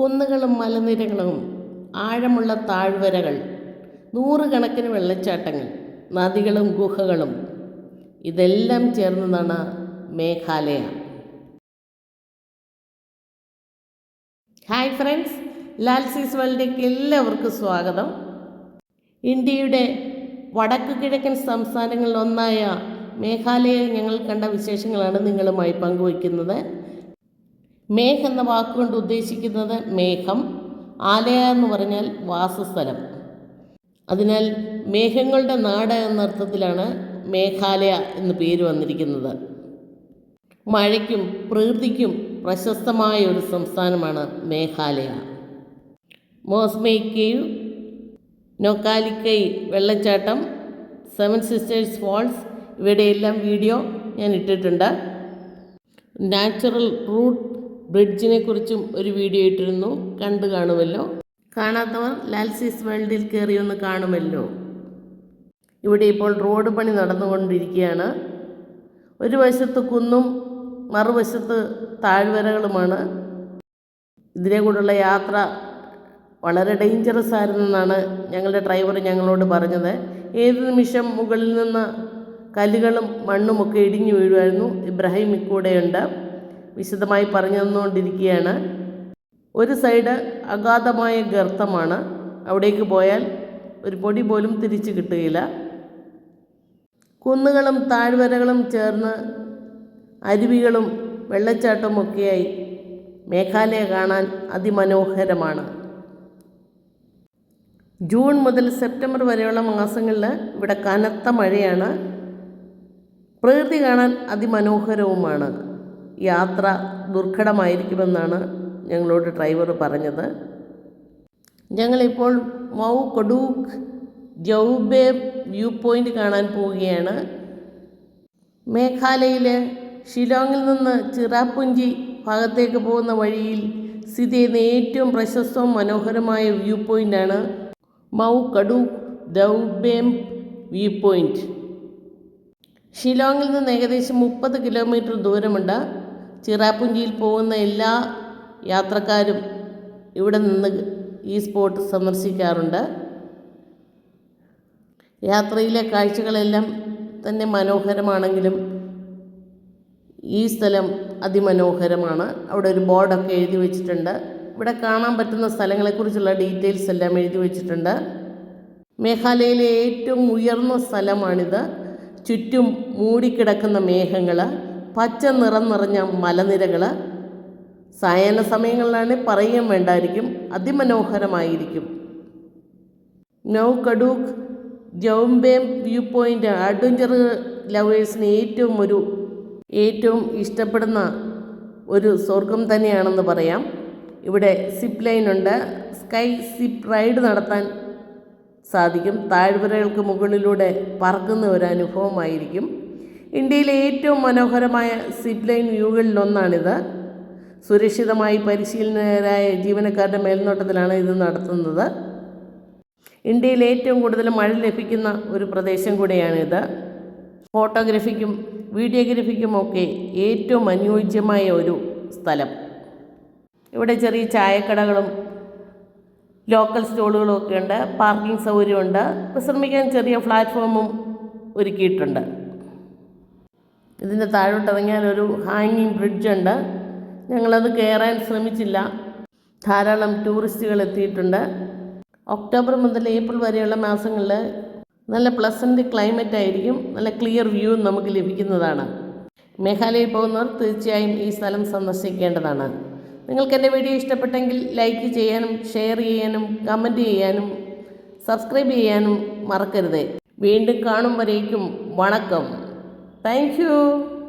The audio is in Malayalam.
കുന്നുകളും മലനിരകളും ആഴമുള്ള താഴ്വരകൾ നൂറുകണക്കിന് വെള്ളച്ചാട്ടങ്ങൾ നദികളും ഗുഹകളും ഇതെല്ലാം ചേർന്നതാണ് മേഘാലയ. ഹായ് ഫ്രണ്ട്സ് ലാൽസീസ് വേൾഡിലേക്ക് എല്ലാവർക്കും സ്വാഗതം. ഇന്ത്യയുടെ വടക്കു കിഴക്കൻ സംസ്ഥാനങ്ങളിലൊന്നായ മേഘാലയയിൽ ഞങ്ങൾ കണ്ട വിശേഷങ്ങളാണ് നിങ്ങളുമായി പങ്കുവയ്ക്കുന്നത്. മേഘ് എന്ന വാക്കുകൊണ്ട് ഉദ്ദേശിക്കുന്നത് മേഘം ആലയ എന്ന് പറഞ്ഞാൽ വാസസ്ഥലം. അതിനാൽ മേഘങ്ങളുടെ നാട് എന്നർത്ഥത്തിലാണ് മേഘാലയ എന്ന് പേര് വന്നിരിക്കുന്നത്. മഴയ്ക്കും പ്രകൃതിക്കും പ്രശസ്തമായ ഒരു സംസ്ഥാനമാണ് മേഘാലയ. മോസ്മേ കേവ് നൊക്കാലിക്കൈ വെള്ളച്ചാട്ടം സെവൻ സിസ്റ്റേഴ്സ് ഫോൾസ് ഇവയുടെയെല്ലാം വീഡിയോ ഞാൻ ഇട്ടിട്ടുണ്ട്. നാച്ചുറൽ റൂട്ട് ബ്രിഡ്ജിനെ കുറിച്ചും ഒരു വീഡിയോ ഇട്ടിരുന്നു. കണ്ടു കാണുമല്ലോ. കാണാത്തവർ ലാൽസീസ് വേൾഡിൽ കയറി ഒന്ന് കാണുമല്ലോ. ഇവിടെ ഇപ്പോൾ റോഡ് പണി നടന്നുകൊണ്ടിരിക്കുകയാണ്. ഒരു വശത്ത് കുന്നും മറുവശത്ത് താഴ്വരകളുമാണ്. ഇതിനെ കൂടെയുള്ള യാത്ര വളരെ ഡേഞ്ചറസ് ആയിരുന്നെന്നാണ് ഞങ്ങളുടെ ഡ്രൈവർ ഞങ്ങളോട് പറഞ്ഞത്. ഏത് നിമിഷം മുകളിൽ നിന്ന് കല്ലുകളും മണ്ണുമൊക്കെ ഇടിഞ്ഞു വീഴുമായിരുന്നു. ഇബ്രാഹിം ഇക്കൂടെയുണ്ട്. വിശദമായി പറഞ്ഞു തന്നുകൊണ്ടിരിക്കുകയാണ് ഒരു സൈഡ് അഗാധമായ ഗർത്തമാണ്. അവിടേക്ക് പോയാൽ ഒരു പൊടി പോലും തിരിച്ചു കിട്ടുകയില്ല. കുന്നുകളും താഴ്വരകളും ചേർന്ന് അരുവികളും വെള്ളച്ചാട്ടമൊക്കെയായി മേഘാലയ കാണാൻ അതിമനോഹരമാണ്. ജൂൺ മുതൽ സെപ്റ്റംബർ വരെയുള്ള മാസങ്ങളിൽ ഇവിടെ കനത്ത മഴയാണ്. പ്രകൃതി കാണാൻ അതിമനോഹരവുമാണ്. യാത്ര ദുർഘടമായിരിക്കുമെന്നാണ് ഞങ്ങളോട് ഡ്രൈവർ പറഞ്ഞത്. ഞങ്ങളിപ്പോൾ മൗ കൊഡൂക്ക് ജൗബേ വ്യൂ പോയിന്റ് കാണാൻ പോവുകയാണ്. മേഘാലയയിലെ ഷിലോങ്ങിൽ നിന്ന് ചിറാപ്പുഞ്ചി ഭാഗത്തേക്ക് പോകുന്ന വഴിയിൽ സ്ഥിതി ചെയ്യുന്ന ഏറ്റവും പ്രശസ്തവും മനോഹരമായ വ്യൂ പോയിന്റാണ് മൗ കഡു ദൗബേം വ്യൂ പോയിന്റ് ഷിലോങ്ങിൽ നിന്ന് ഏകദേശം മുപ്പത് കിലോമീറ്റർ ദൂരമുണ്ട്. ചിറാപ്പുഞ്ചിയിൽ പോകുന്ന എല്ലാ യാത്രക്കാരും ഇവിടെ നിന്ന് ഈ സ്പോട്ട് സന്ദർശിക്കാറുണ്ട്. യാത്രയിലെ കാഴ്ചകളെല്ലാം തന്നെ മനോഹരമാണെങ്കിലും ഈ സ്ഥലം അതിമനോഹരമാണ്. അവിടെ ഒരു ബോർഡൊക്കെ എഴുതി വെച്ചിട്ടുണ്ട്. ഇവിടെ കാണാൻ പറ്റുന്ന സ്ഥലങ്ങളെക്കുറിച്ചുള്ള ഡീറ്റെയിൽസ് എല്ലാം എഴുതി വെച്ചിട്ടുണ്ട്. മേഘാലയയിലെ ഏറ്റവും ഉയർന്ന സ്ഥലമാണിത്. ചുറ്റും മൂടിക്കിടക്കുന്ന മേഘങ്ങൾ പച്ച നിറം നിറഞ്ഞ മലനിരകൾ സായാഹ്ന സമയങ്ങളിലാണ് പറയുകയും വേണ്ടായിരിക്കും അതിമനോഹരമായിരിക്കും. നൗ കടൂക്ക് ജൗംബേം വ്യൂ പോയിന്റ് അഡ്വഞ്ചർ ലവേഴ്സിന് ഏറ്റവും ഒരു ഏറ്റവും ഇഷ്ടപ്പെടുന്ന ഒരു സ്വർഗം തന്നെയാണെന്ന് പറയാം. ഇവിടെ സിപ്പ് ലൈൻ ഉണ്ട്. സ്കൈ സിപ്പ് റൈഡ് നടത്താൻ സാധിക്കും. താഴ്വരകൾക്ക് മുകളിലൂടെ പറക്കുന്ന ഒരു അനുഭവമായിരിക്കും. ഇന്ത്യയിലെ ഏറ്റവും മനോഹരമായ സിപ്പ് ലൈൻ വ്യൂകളിലൊന്നാണിത് സുരക്ഷിതമായി പരിശീലനരായ ജീവനക്കാരുടെ മേൽനോട്ടത്തിലാണ് ഇത് നടത്തുന്നത്. ഇന്ത്യയിൽ ഏറ്റവും കൂടുതൽ മഴ ലഭിക്കുന്ന ഒരു പ്രദേശം കൂടെയാണിത്. ഫോട്ടോഗ്രഫിക്കും വീഡിയോഗ്രഫിക്കും ഒക്കെ ഏറ്റവും അനുയോജ്യമായ ഒരു സ്ഥലം. ഇവിടെ ചെറിയ ചായക്കടകളും ലോക്കൽ സ്റ്റോളുകളും ഒക്കെ ഉണ്ട്. പാർക്കിംഗ് സൗകര്യമുണ്ട്. വിശ്രമിക്കാൻ ചെറിയ പ്ലാറ്റ്ഫോമും ഒരുക്കിയിട്ടുണ്ട്. ഇതിന്റെ താഴോട്ട് ഇറങ്ങിയാൽ ഒരു ഹാങ്ങിങ് ബ്രിഡ്ജ് ബ്രിഡ്ജുണ്ട് ഞങ്ങളത് കയറാൻ ശ്രമിച്ചില്ല. ധാരാളം ടൂറിസ്റ്റുകൾ എത്തിയിട്ടുണ്ട്. ഒക്ടോബർ മുതൽ ഏപ്രിൽ വരെയുള്ള മാസങ്ങളിൽ നല്ല പ്ലസന്റ് ക്ലൈമറ്റ് ആയിരിക്കും. നല്ല ക്ലിയർ വ്യൂ നമുക്ക് ലഭിക്കുന്നതാണ്. മേഘാലയയിൽ പോകുന്നവർ തീർച്ചയായും ഈ സ്ഥലം സന്ദർശിക്കേണ്ടതാണ്. നിങ്ങൾക്ക് എന്റെ വീഡിയോ ഇഷ്ടപ്പെട്ടെങ്കിൽ ലൈക്ക് ചെയ്യാനും ഷെയർ ചെയ്യാനും കമന്റ് ചെയ്യാനും സബ്സ്ക്രൈബ് ചെയ്യാനും മറക്കരുത്. വീണ്ടും കാണും വരേക്കും. വണക്കം. Thank you.